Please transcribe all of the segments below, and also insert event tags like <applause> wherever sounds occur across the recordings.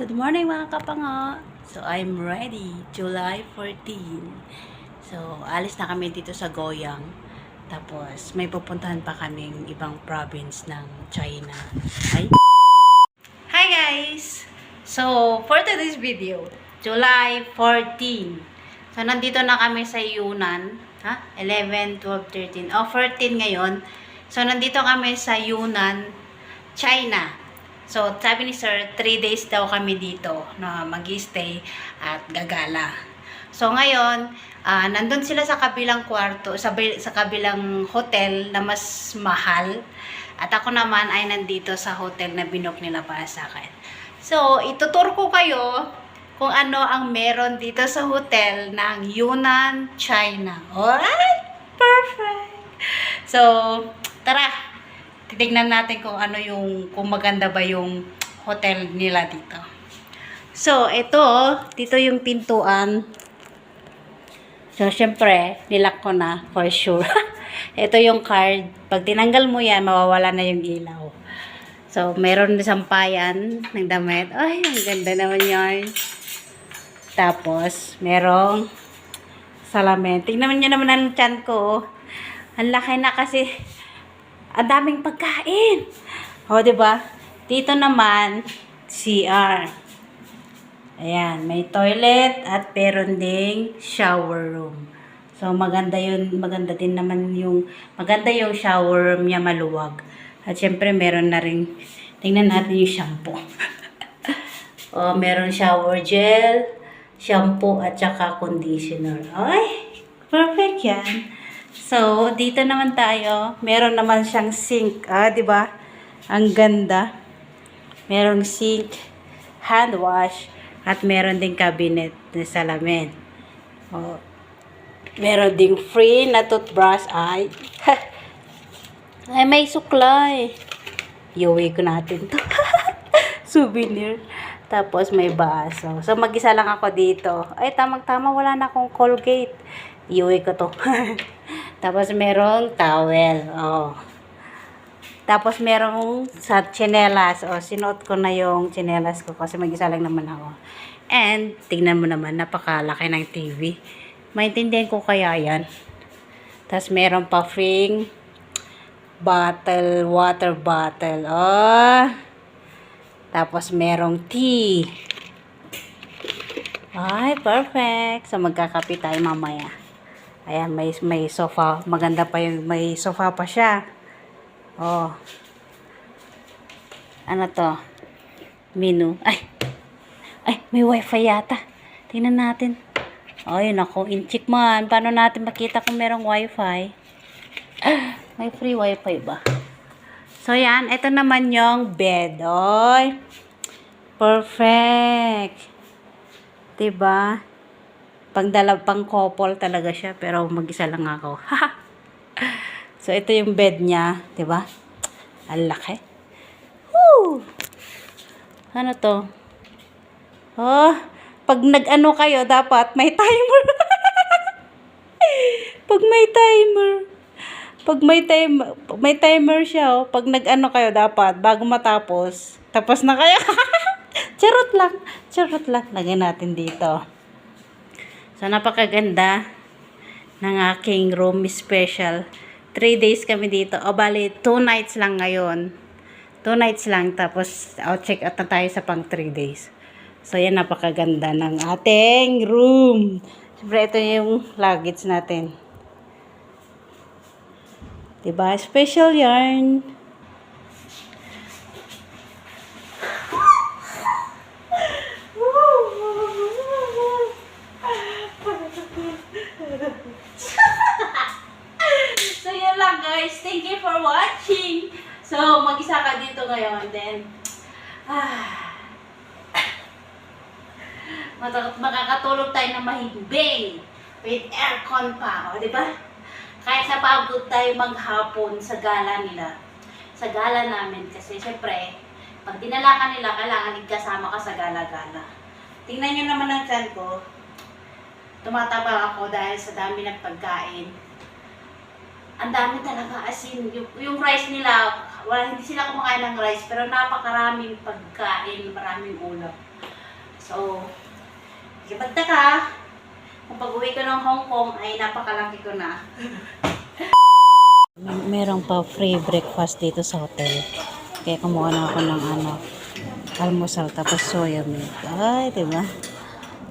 Good morning mga kapanga. So I'm ready. July 14. So alis na kami dito sa Goyang. Tapos may pupuntahan pa kaming ibang province ng China. Ay. Hi guys! So for today's video, July 14. So nandito na kami sa Yunnan. Ha? 11, 12, 13. Oh, 14 ngayon. So nandito kami sa Yunnan, China. So, sabi ni sir, 3 days daw kami dito na mag-stay at gagala. So, ngayon, ah, nandun sila sa kabilang kwarto, sa, sa kabilang hotel na mas mahal. At ako naman ay nandito sa hotel na binok nila para sa akin. So, itutur ko kayo kung ano ang meron dito sa hotel ng Yunnan, China. Alright? Perfect! So, tara! Titignan natin kung ano yung, kung maganda ba yung hotel nila dito. So, ito, dito yung pintuan. So, syempre, nilak ko na, for sure. <laughs> ito yung card. Pag tinanggal mo yan, mawawala na yung ilaw. So, meron sampayan ng damit. Ay, ang ganda naman yan. Tapos, merong salamin. Tingnan nyo naman ang chan ko. oh. Ang laki na kasi ang daming pagkain. O, di ba? Dito naman, CR. Ayan, may toilet at meron ding shower room. So, maganda yun, maganda din naman yung, maganda yung shower room niya maluwag. At syempre, meron na rin, tingnan natin yung shampoo. <laughs> o, meron shower gel, shampoo, at saka conditioner. Ay, perfect yan. So, dito naman tayo. Meron naman siyang sink. Ah, di ba? Ang ganda. Merong sink, hand wash, at meron ding cabinet na salamin. Oh. Meron ding free na toothbrush. Ay, <laughs> ay may suklay. Iuwi ko natin to. <laughs> Souvenir. Tapos may baso. So, mag-isa lang ako dito. Ay, tamang-tama, wala na akong Colgate. Iuwi ko to. <laughs> Tapos merong towel. Oh. Tapos merong sa chinelas. Oh, sinuot ko na yung chinelas ko kasi mag-isa lang naman ako. And, tingnan mo naman, napakalaki ng TV. Maintindihan ko kaya yan. Tapos meron pa fring bottle, water bottle. Oh. Tapos merong tea. Ay, perfect. So, magkakape tayo mamaya. Ayan, may, may sofa. Maganda pa yung may sofa pa siya. Oh. Ano to? Menu. Ay. Ay, may wifi yata. Tingnan natin. Ay, nako. In-check man. Paano natin makita kung merong wifi? <gasps> May free wifi ba? So, yan. Ito naman yung bed. Oy. Perfect. Diba? Pang dalaw pang couple talaga siya pero mag-isa lang ako. <laughs> so ito yung bed niya, 'di ba? Ang laki. Woo! Ano to? Oh, pag nag-ano kayo dapat may timer. <laughs> pag may timer. Pag may timer, may timer siya, oh. Pag nag-ano kayo dapat bago matapos, tapos na kayo. <laughs> Charot lang. Charot lang. Lagyan natin dito. So, napakaganda ng aking room special. 3 days kami dito. O, bali, 2 nights lang ngayon. 2 nights lang. Tapos, I'll check out na tayo sa pang 3 days. So, yan, napakaganda ng ating room. Siyempre, ito yung luggage natin. Diba? Special yarn. So, yun lang guys. Thank you for watching. So, mag-isa ka dito ngayon. Then, ah, makakatulog tayo na mahimbing with aircon pa, o, di ba? Kahit napagod tayo maghapon sa gala nila. Sa gala namin kasi syempre, pag dinala ka nila, kailangan ikasama ka sa gala-gala. Tingnan nyo naman ang tiyan ko. Tumataba ako dahil sa dami ng pagkain. Ang dami talaga, as in, yung, yung rice nila, wala, hindi sila kumakain ng rice, pero napakaraming pagkain, maraming ulam. So, kapagtaka, kung pag-uwi ko ng Hong Kong ay napakalaki ko na. <laughs> Merong pa free breakfast dito sa hotel. Kaya kumuha na ako ng ano, almusal tapos soya milk. Ay, diba?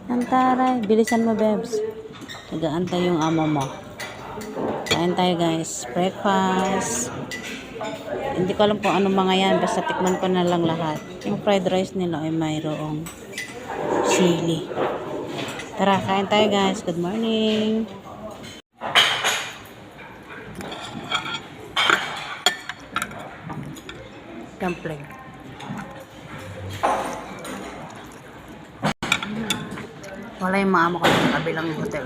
Ang taray. Bilisan mo, Bebs. Nagaantay yung amo mo. Kain tayo, guys. Breakfast. Hindi ko alam kung ano mga yan. Basta tikman ko na lang lahat. Yung fried rice nila ay mayroong chili. Tara, kain tayo, guys. Good morning. Dumpling. Wala yung maamo ko sa kabilang hotel.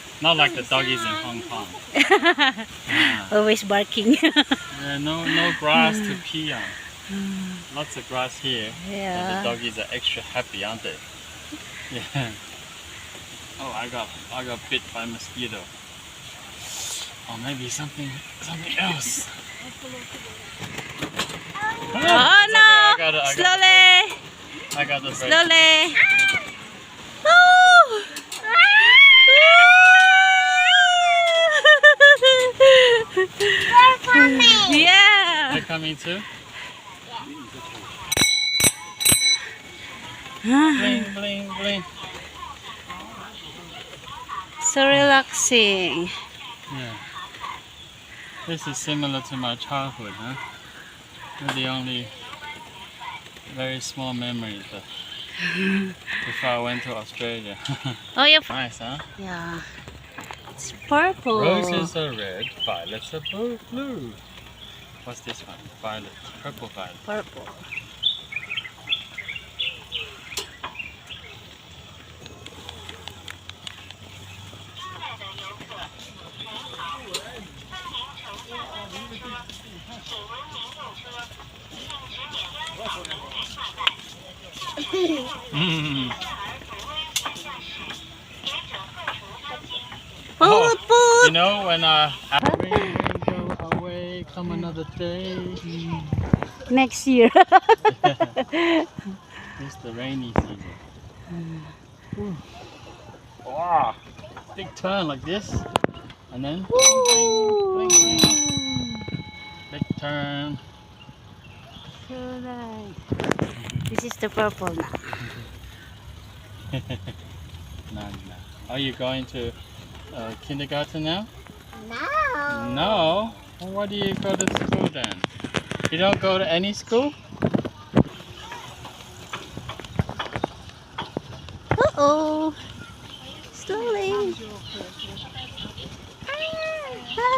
Not like the doggies in Hong Kong. Yeah. <laughs> Always barking. <laughs> Yeah, no, no grass to hmm. pee on. Hmm. Lots of grass here. And yeah. the doggies are extra happy, aren't they? <laughs> Yeah. Oh, I got, I got bit by a mosquito. Or maybe something, something else. Oh it's okay, I no! got it, I got Slowly! it. I got. Slowly! Yeah! They're coming too? bling, bling, bling. So relaxing. Yeah. This is similar to my childhood, huh? With the only very small memories <laughs> before I went to Australia. <laughs> Oh, yeah. nice, huh? Yeah. It's purple. Roses are red, violets are blue. What's this one? Violet, purple violet. Purple. Mm. You know when uh, rain, rain go away, come another day. Next year. <laughs> <laughs> It's the rainy season. Ooh. Wow. Big turn like this. And then bling, bling, big turn. So nice. This is the purple now. <laughs> No, no. Are you going to uh, kindergarten now? no. No. Well, why do you go to school then? You don't go to any school? Uh-oh. Slowly. Hi.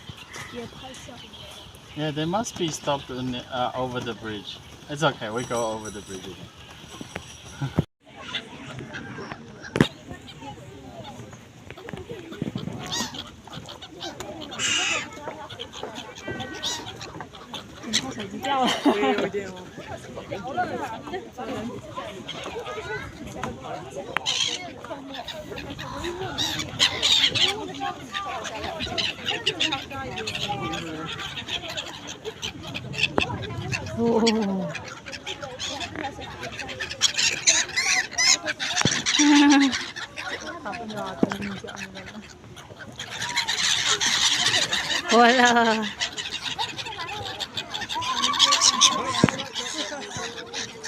<laughs> Yeah, they must be stopped in, the- uh, over the bridge. It's okay, we go over the bridge again. <laughs> 恐怕手机掉了。哦。<laughs> 完了。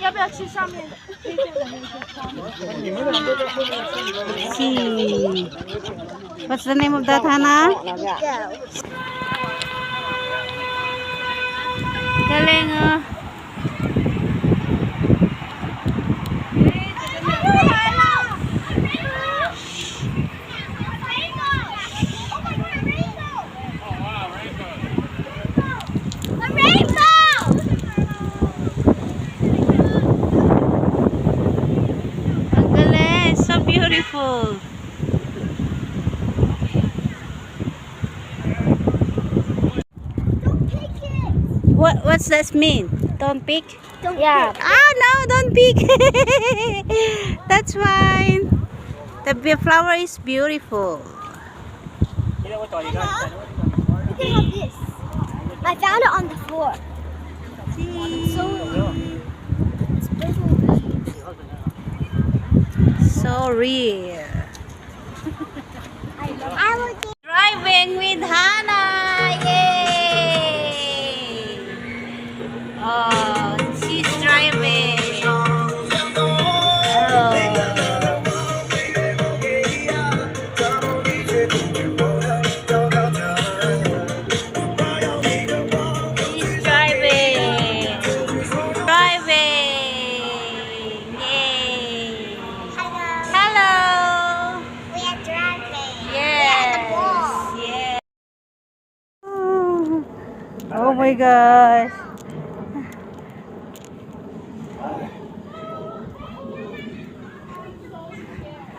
要不要吃上面推荐的那个汤？ <laughs> See. What's the name of that, Hana? Galing, oh. beautiful. What what's this mean? Don't pick? Yeah. Ah no, don't pick. <laughs> That's fine. The flower is beautiful. You can have this. I found it on the floor. So So get Driving with Hannah! Yay!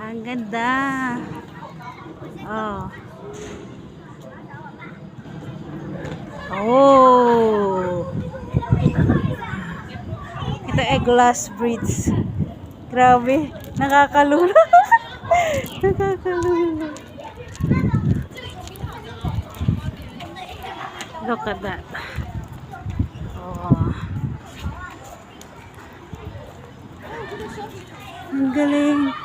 Ang ganda. Oh. Oh. Ito ay glass bridge. Grabe. Nakakalula. <laughs> Nakakalula. Look at that. Oh. Ang galing.